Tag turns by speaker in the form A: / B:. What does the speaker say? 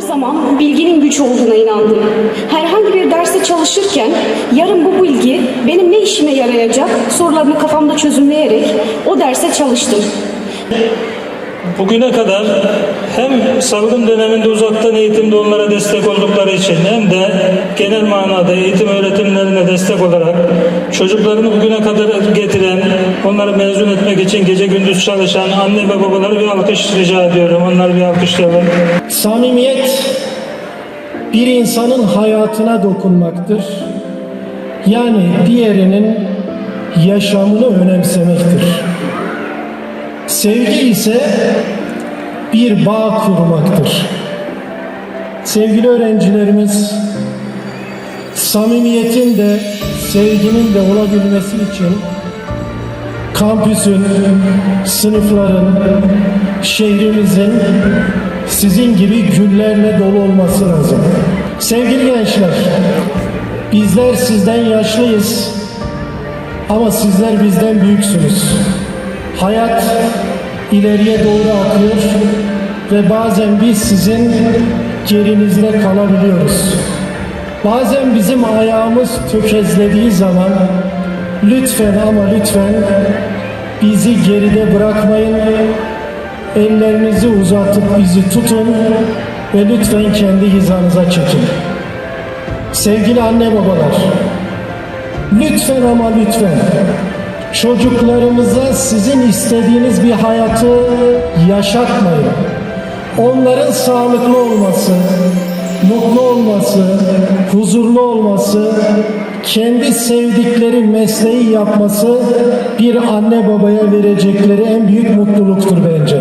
A: zaman bilginin güç olduğuna inandım. Herhangi bir derste çalışırken yarın bu bilgi benim ne işime yarayacak sorularını kafamda çözümleyerek o derse çalıştım.
B: Bugüne kadar hem salgın döneminde uzaktan eğitimde onlara destek oldukları için hem de genel manada eğitim öğretimlerine destek olarak çocuklarını bugüne kadar getiren, onları mezun etmek için gece gündüz çalışan anne ve babaları bir alkış rica ediyorum. Onları bir alkışlayalım.
C: Samimiyet bir insanın hayatına dokunmaktır. Yani diğerinin yaşamını önemsemektir. Sevgi ise bir bağ kurmaktır. Sevgili öğrencilerimiz, samimiyetin de sevginin de olabilmesi için kampüsün, sınıfların, şehrimizin sizin gibi güllerle dolu olması lazım. Sevgili gençler, bizler sizden yaşlıyız ama sizler bizden büyüksünüz. Hayat ileriye doğru akıyor ve bazen biz sizin gerinizde kalabiliyoruz. Bazen bizim ayağımız tökezlediği zaman lütfen ama lütfen bizi geride bırakmayın. Ellerinizi uzatıp bizi tutun ve lütfen kendi hizanıza çekin. Sevgili anne babalar, lütfen ama lütfen çocuklarımıza sizin istediğiniz bir hayatı yaşatmayın. Onların sağlıklı olması, olması, huzurlu olması, kendi sevdikleri mesleği yapması bir anne babaya verecekleri en büyük mutluluktur bence.